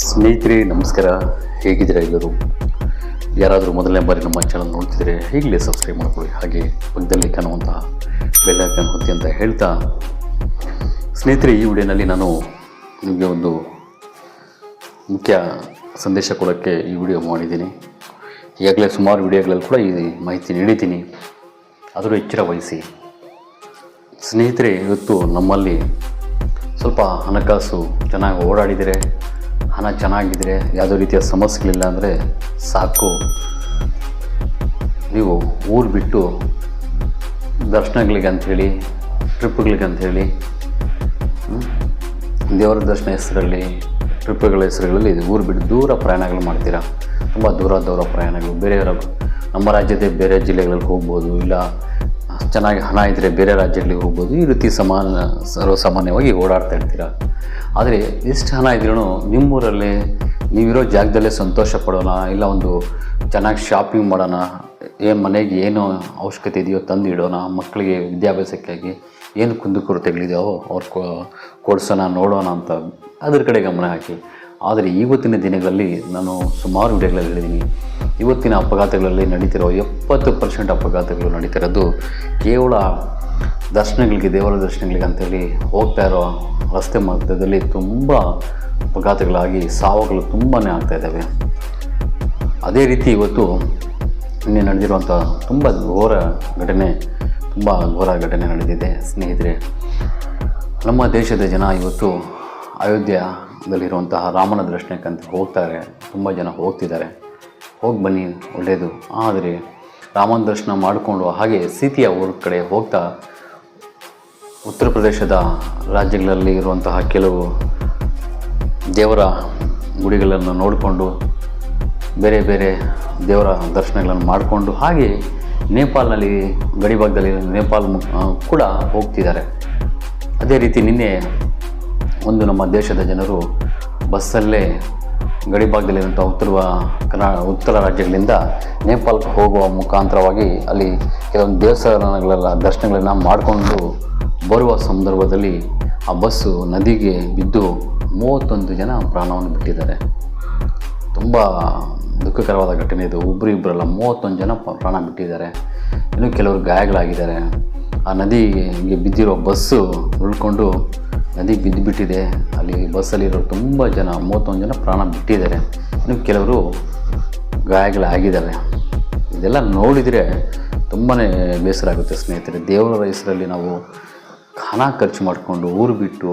ಸ್ನೇಹಿತರೆ, ನಮಸ್ಕಾರ. ಹೇಗಿದ್ದೀರಾ ಎಲ್ಲರೂ? ಯಾರಾದರೂ ಮೊದಲನೇ ಬಾರಿ ನಮ್ಮ ಚಾನಲ್ ನೋಡ್ತಿದ್ರೆ ಈಗಲೇ ಸಬ್ಸ್ಕ್ರೈಬ್ ಮಾಡ್ಕೊಳ್ಳಿ. ಹಾಗೆ ಪಕ್ಕದಲ್ಲಿ ಕಾಣುವಂತಹ ಬೆಲ್ ಹೊತ್ತಿ ಅಂತ ಹೇಳ್ತಾ, ಸ್ನೇಹಿತರೆ, ಈ ವಿಡಿಯೋನಲ್ಲಿ ನಾನು ನಿಮಗೆ ಒಂದು ಮುಖ್ಯ ಸಂದೇಶ ಕೊಡೋಕ್ಕೆ ಈ ವಿಡಿಯೋ ಮಾಡಿದ್ದೀನಿ. ಈಗಾಗಲೇ ಸುಮಾರು ವಿಡಿಯೋಗಳಲ್ಲಿ ಕೂಡ ಈ ಮಾಹಿತಿ ನೀಡಿದ್ದೀನಿ. ಆದರೂ ಎಚ್ಚರ ವಹಿಸಿ ಸ್ನೇಹಿತರೆ, ಇವತ್ತು ನಮ್ಮಲ್ಲಿ ಸ್ವಲ್ಪ ಹಣಕಾಸು ಚೆನ್ನಾಗಿ ಓಡಾಡಿದರೆ ಹಣ ಚೆನ್ನಾಗಿದ್ದರೆ ಯಾವುದೋ ರೀತಿಯ ಸಮಸ್ಯೆಗಳಿಲ್ಲ ಅಂದರೆ ಸಾಕು. ನೀವು ಊರು ಬಿಟ್ಟು ದರ್ಶನಗಳಿಗೆ ಅಂಥೇಳಿ ಟ್ರಿಪ್ಗಳಿಗೆ ಅಂಥೇಳಿ ದೇವರ ದರ್ಶನ ಹೆಸರಲ್ಲಿ, ಟ್ರಿಪ್ಗಳ ಹೆಸರುಗಳಲ್ಲಿ ಊರು ಬಿಟ್ಟು ದೂರ ಪ್ರಯಾಣಗಳು ಮಾಡ್ತೀರಾ? ತುಂಬ ದೂರ ದೂರ ಪ್ರಯಾಣಗಳು ಬೇರೆಯವರ ನಮ್ಮ ರಾಜ್ಯದ ಬೇರೆ ಜಿಲ್ಲೆಗಳಲ್ಲಿ ಹೋಗ್ಬೋದು, ಇಲ್ಲ ಚೆನ್ನಾಗಿ ಹಣ ಇದ್ದರೆ ಬೇರೆ ರಾಜ್ಯಗಳಿಗೆ ಹೋಗ್ಬೋದು, ಈ ರೀತಿ ಸಮಾನ, ಸರ್ವಸಾಮಾನ್ಯವಾಗಿ ಓಡಾಡ್ತಾ ಇರ್ತೀರ? ಆದರೆ ಎಷ್ಟು ಹಣ ಇದ್ರೂ ನಿಮ್ಮೂರಲ್ಲಿ ನೀವಿರೋ ಜಾಗದಲ್ಲೇ ಸಂತೋಷ ಪಡೋಣ, ಇಲ್ಲ ಒಂದು ಚೆನ್ನಾಗಿ ಶಾಪಿಂಗ್ ಮಾಡೋಣ ಏನು ಮನೆಗೆ ಏನು ಅವಶ್ಯಕತೆ ಇದೆಯೋ ತಂದು ಇಡೋಣ, ಮಕ್ಕಳಿಗೆ ವಿದ್ಯಾಭ್ಯಾಸಕ್ಕಾಗಿ ಏನು ಕುಂದುಕೊರತೆಗಳಿದೆಯೋ ಅವ್ರು ಕೊಡ್ಸೋಣ, ನೋಡೋಣ ಅಂತ ಅದ್ರ ಕಡೆ ಗಮನ ಹಾಕಿ. ಆದರೆ ಇವತ್ತಿನ ದಿನಗಳಲ್ಲಿ ನಾನು ಸುಮಾರು ವಿಡಿಯೋಗಳಲ್ಲಿ ಹೇಳಿದ್ದೀನಿ ಇವತ್ತಿನ ಅಪಘಾತಗಳಲ್ಲಿ ನಡೀತಿರೋ ಎಪ್ಪತ್ತು ಪರ್ಸೆಂಟ್ ಅಪಘಾತಗಳು ನಡೀತಿರೋದು ಕೇವಲ ದರ್ಶನಗಳಿಗೆ ದೇವರ ದರ್ಶನಗಳಿಗೆ ಅಂತೇಳಿ ಹೋಗ್ತಾ ಇರೋ ರಸ್ತೆ ಮಧ್ಯದಲ್ಲಿ ತುಂಬ ಅಪಘಾತಗಳಾಗಿ, ಸಾವುಗಳು ತುಂಬಾ ಆಗ್ತಾ ಇದ್ದಾವೆ. ಅದೇ ರೀತಿ ಇವತ್ತು ನಿನ್ನೆ ನಡೆದಿರುವಂಥ ತುಂಬ ಘೋರ ಘಟನೆ, ತುಂಬ ಘೋರ ಘಟನೆ ನಡೆದಿದೆ. ಸ್ನೇಹಿತರೆ, ನಮ್ಮ ದೇಶದ ಜನ ಇವತ್ತು ಅಯೋಧ್ಯದಲ್ಲಿರುವಂತಹ ರಾಮನ ದರ್ಶನಕ್ಕಂತ ಹೋಗ್ತಾರೆ. ತುಂಬ ಜನ ಹೋಗ್ತಿದ್ದಾರೆ. ಹೋಗಿ ಬನ್ನಿ ಒಳ್ಳೆಯದು ಆದರೆ ರಾಮನ ದರ್ಶನ ಮಾಡಿಕೊಂಡು ಹಾಗೆ ಸೀತೆಯ ಊರ ಕಡೆ ಹೋಗ್ತಾ ಉತ್ತರ ಪ್ರದೇಶದ ರಾಜ್ಯಗಳಲ್ಲಿ ಇರುವಂತಹ ಕೆಲವು ದೇವರ ಗುಡಿಗಳನ್ನು ನೋಡಿಕೊಂಡು ಬೇರೆ ಬೇರೆ ದೇವರ ದರ್ಶನಗಳನ್ನು ಮಾಡಿಕೊಂಡು ಹಾಗೆ ನೇಪಾಲ್ನಲ್ಲಿ ಗಡಿಭಾಗದಲ್ಲಿ ನೇಪಾಲ್ ಕೂಡ ಹೋಗ್ತಿದ್ದಾರೆ. ಅದೇ ರೀತಿ ನಿನ್ನೆ ಒಂದು ನಮ್ಮ ದೇಶದ ಜನರು ಬಸ್ಸಲ್ಲೇ ಗಡಿಭಾಗದಲ್ಲಿರುವಂಥ ಉತ್ತರ ಕರ್ನಾ, ಉತ್ತರ ರಾಜ್ಯಗಳಿಂದ ನೇಪಾಳಕ್ಕೆ ಹೋಗುವ ಮುಖಾಂತರವಾಗಿ ಅಲ್ಲಿ ಕೆಲವೊಂದು ದೇವಸ್ಥಾನಗಳೆಲ್ಲ ದರ್ಶನಗಳನ್ನು ಮಾಡಿಕೊಂಡು ಬರುವ ಸಂದರ್ಭದಲ್ಲಿ ಆ ಬಸ್ಸು ನದಿಗೆ ಬಿದ್ದು ಮೂವತ್ತೊಂದು ಜನ ಪ್ರಾಣವನ್ನು ಬಿಟ್ಟಿದ್ದಾರೆ. ತುಂಬ ದುಃಖಕರವಾದ ಘಟನೆ ಇದು. ಒಬ್ಬರು ಇಬ್ಬರಲ್ಲ ಮೂವತ್ತೊಂದು ಜನ ಪ್ರಾಣ ಬಿಟ್ಟಿದ್ದಾರೆ. ಇನ್ನು ಕೆಲವರು ಗಾಯಗಳಾಗಿದ್ದಾರೆ. ಆ ನದಿಗೆ ಬಿದ್ದಿರೋ ಬಸ್ಸು ಉಳ್ಕೊಂಡು ನದಿಗೆ ಬಿದ್ದು ಬಿಟ್ಟಿದೆ ಅಲ್ಲಿ ಬಸ್ಸಲ್ಲಿರೋ ತುಂಬ ಜನ, ಮೂವತ್ತೊಂದು ಜನ ಪ್ರಾಣ ಬಿಟ್ಟಿದ್ದಾರೆ. ಇನ್ನು ಕೆಲವರು ಗಾಯಗಳಾಗಿದ್ದಾರೆ. ಇದೆಲ್ಲ ನೋಡಿದರೆ ತುಂಬಾ ಬೇಸರ ಆಗುತ್ತೆ ಸ್ನೇಹಿತರೆ. ದೇವರ ಹೆಸರಲ್ಲಿ ನಾವು ಹಣ ಖರ್ಚು ಮಾಡಿಕೊಂಡು, ಊರು ಬಿಟ್ಟು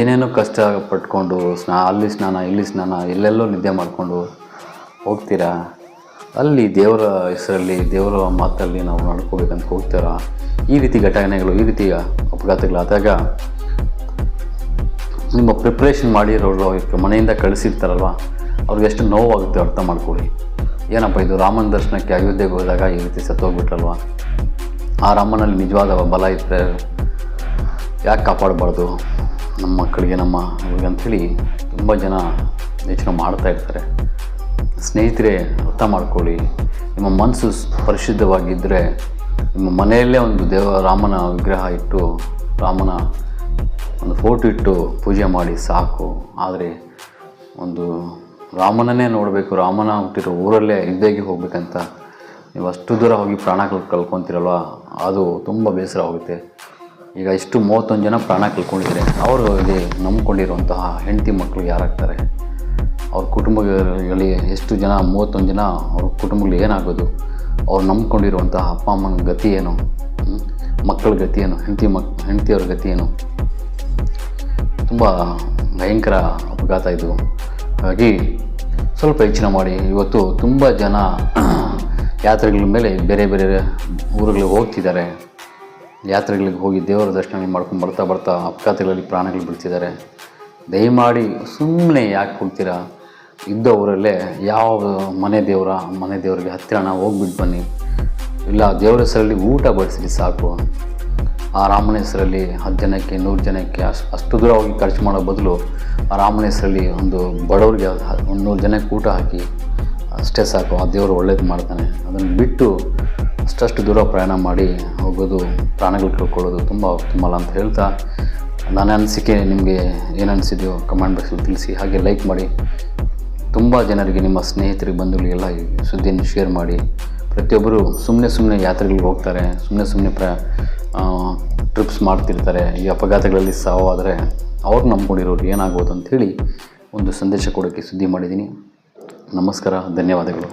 ಏನೇನೋ ಕಷ್ಟ ಪಟ್ಕೊಂಡು, ಸ್ನಾ, ಅಲ್ಲಿ ಸ್ನಾನ, ಇಲ್ಲಿ ಸ್ನಾನ ಎಲ್ಲೆಲ್ಲೋ ನಿದ್ದೆ ಮಾಡಿಕೊಂಡು ಹೋಗ್ತೀರಾ? ಅಲ್ಲಿ ದೇವರ ಹೆಸರಲ್ಲಿ, ದೇವರ ಮಾತಲ್ಲಿ ನಾವು ನಡ್ಕೋಬೇಕಂತ ಹೋಗ್ತೀರಾ? ಈ ರೀತಿ ಘಟನೆಗಳು, ಈ ರೀತಿಯ ಅಪಘಾತಗಳಾದಾಗ ನಿಮ್ಮ ಪ್ರಿಪ್ರೇಷನ್ ಮಾಡಿರೋರು ಅವ್ರಿಗೆ ಮನೆಯಿಂದ ಕಳಿಸಿರ್ತಾರಲ್ವ, ಅವ್ರಿಗೆ ಎಷ್ಟು ನೋವಾಗುತ್ತೆ ಅರ್ಥ ಮಾಡ್ಕೊಳ್ಳಿ. ಏನಪ್ಪ ಇದು ರಾಮನ ದರ್ಶನಕ್ಕೆ ಅಯೋಧ್ಯೆಗೆ ಹೋದಾಗ ಈ ರೀತಿ ಸತ್ತೋಗ್ಬಿಟ್ರಲ್ವ? ಆ ರಾಮನಲ್ಲಿ ನಿಜವಾದ ಬಲ ಇದ್ದರೆ ಯಾಕೆ ಕಾಪಾಡಬಾರ್ದು? ನಮ್ಮ ಮಕ್ಕಳಿಗೆ, ನಮ್ಮ ಅವ್ರಿಗೆ ಅಂಥೇಳಿ ತುಂಬ ಜನ ಯೋಚನೆ ಮಾಡ್ತಾ ಇರ್ತಾರೆ. ಸ್ನೇಹಿತರೆ, ಅರ್ಥ ಮಾಡ್ಕೊಳ್ಳಿ. ನಿಮ್ಮ ಮನಸ್ಸು ಪರಿಶುದ್ಧವಾಗಿದ್ದರೆ ನಿಮ್ಮ ಮನೆಯಲ್ಲೇ ಒಂದು ದೇವ ರಾಮನ ವಿಗ್ರಹ ಇಟ್ಟು ರಾಮನ ಒಂದು ಫೋಟೋ ಇಟ್ಟು ಪೂಜೆ ಮಾಡಿ ಸಾಕು. ಆದರೆ ಒಂದು ರಾಮನನ್ನೇ ನೋಡಬೇಕು, ರಾಮನ ಹುಟ್ಟಿರೋ ಊರಲ್ಲೇ ಇದ್ದಾಗಿ ಹೋಗ್ಬೇಕಂತ ನೀವು ಅಷ್ಟು ದೂರ ಹೋಗಿ ಪ್ರಾಣ ಕಳ್ ಕಳ್ಕೊತೀರಲ್ವ? ಅದು ತುಂಬ ಬೇಸರ ಹೋಗುತ್ತೆ ಈಗ ಇಷ್ಟು ಮೂವತ್ತೊಂದು ಜನ ಪ್ರಾಣ ಕಳ್ಕೊಂಡಿದ್ದಾರೆ ಅವ್ರಿಗೆ ನಂಬ್ಕೊಂಡಿರುವಂತಹ ಹೆಂಡತಿ ಮಕ್ಕಳು ಯಾರಾಗ್ತಾರೆ? ಅವ್ರ ಕುಟುಂಬಗಳಲ್ಲಿ ಎಷ್ಟು ಜನ, ಮೂವತ್ತೊಂದು ಜನ ಅವ್ರ ಕುಟುಂಬಗಳು ಏನಾಗೋದು? ಅವ್ರು ನಂಬ್ಕೊಂಡಿರುವಂತಹ ಅಪ್ಪ ಅಮ್ಮನ ಗತಿ ಏನು? ಮಕ್ಕಳ ಗತಿ ಏನು? ಹೆಂಡತಿ ಮಕ್, ಹೆಂಡತಿಯವ್ರ ಗತಿ ಏನು? ತುಂಬ ಭಯಂಕರ ಅಪಘಾತ ಇದು. ಹಾಗಾಗಿ ಸ್ವಲ್ಪ ಯೋಚನೆ ಮಾಡಿ. ಇವತ್ತು ತುಂಬ ಜನ ಯಾತ್ರೆಗಳ ಮೇಲೆ ಬೇರೆ ಬೇರೆ ಊರುಗಳಿಗೆ ಹೋಗ್ತಿದ್ದಾರೆ. ಯಾತ್ರೆಗಳಿಗೆ ಹೋಗಿ ದೇವರ ದರ್ಶನ ಮಾಡ್ಕೊಂಡು ಬರ್ತಾ ಬರ್ತಾ ಅಪಘಾತಗಳಲ್ಲಿ ಪ್ರಾಣಗಳು ಬಿಡ್ತಿದ್ದಾರೆ ದಯಮಾಡಿ ಸುಮ್ಮನೆ ಯಾಕೆ ಹೋಗ್ತೀರಾ? ಇದ್ದ ಊರಲ್ಲೇ ಯಾವ ಮನೆ ದೇವರ, ಮನೆ ದೇವರಿಗೆ ಹತ್ತಿರ ನಾವು ಹೋಗ್ಬಿಟ್ಟು ಬನ್ನಿ. ಇಲ್ಲ, ದೇವರ ಹೆಸರಲ್ಲಿ ಊಟ ಬಡಿಸ್ಲಿ ಸಾಕು. ಆ ರಾಮನ ಹೆಸರಲ್ಲಿ ಹತ್ತು ಜನಕ್ಕೆ, ನೂರು ಜನಕ್ಕೆ ಅಷ್ಟು ಅಷ್ಟು ದೂರ ಹೋಗಿ ಖರ್ಚು ಮಾಡೋ ಬದಲು ಆ ರಾಮನ ಹೆಸರಲ್ಲಿ ಒಂದು ಬಡವರಿಗೆ ಒಂದು ನೂರು ಜನಕ್ಕೆ ಊಟ ಹಾಕಿ, ಅಷ್ಟೇ ಸಾಕು, ಆ ದೇವರು ಒಳ್ಳೇದು ಮಾಡ್ತಾನೆ. ಅದನ್ನು ಬಿಟ್ಟು ಅಷ್ಟಷ್ಟು ದೂರ ಪ್ರಯಾಣ ಮಾಡಿ ಹೋಗೋದು, ಪ್ರಾಣಗಳು ಕಳ್ಕೊಳ್ಳೋದು ತುಂಬ ಉತ್ತಮ ಅಲ್ಲ ಅಂತ ಹೇಳ್ತಾ ನನ್ನ ಅನಿಸಿಕೆ ನಿಮಗೆ ಏನು ಅನಿಸಿದೆಯೋ ಕಮೆಂಟ್ ಬಾಕ್ಸಲ್ಲಿ ತಿಳಿಸಿ, ಹಾಗೆ ಲೈಕ್ ಮಾಡಿ. ತುಂಬ ಜನರಿಗೆ, ನಿಮ್ಮ ಸ್ನೇಹಿತರಿಗೆ, ಬಂಧುಗಳಿಗೆಲ್ಲ ಈ ಸುದ್ದಿಯನ್ನು ಶೇರ್ ಮಾಡಿ. ಪ್ರತಿಯೊಬ್ಬರು ಸುಮ್ಮನೆ ಸುಮ್ಮನೆ ಯಾತ್ರೆಗಳಿಗೆ ಹೋಗ್ತಾರೆ ಸುಮ್ಮನೆ ಸುಮ್ಮನೆ ಪ್ರ ಟ್ರಿಪ್ಸ್ ಮಾಡ್ತಿರ್ತಾರೆ, ಈ ಅಪಘಾತಗಳಲ್ಲಿ ಸಾವಾದರೆ ಅವ್ರು ನಂಬ್ಕೊಂಡಿರೋರು ಏನಾಗ್ಬೋದು ಅಂಥೇಳಿ ಒಂದು ಸಂದೇಶ ಕೊಡೋಕ್ಕೆ ಸುದ್ದಿ ಮಾಡಿದ್ದೀನಿ. ನಮಸ್ಕಾರ, ಧನ್ಯವಾದಗಳು.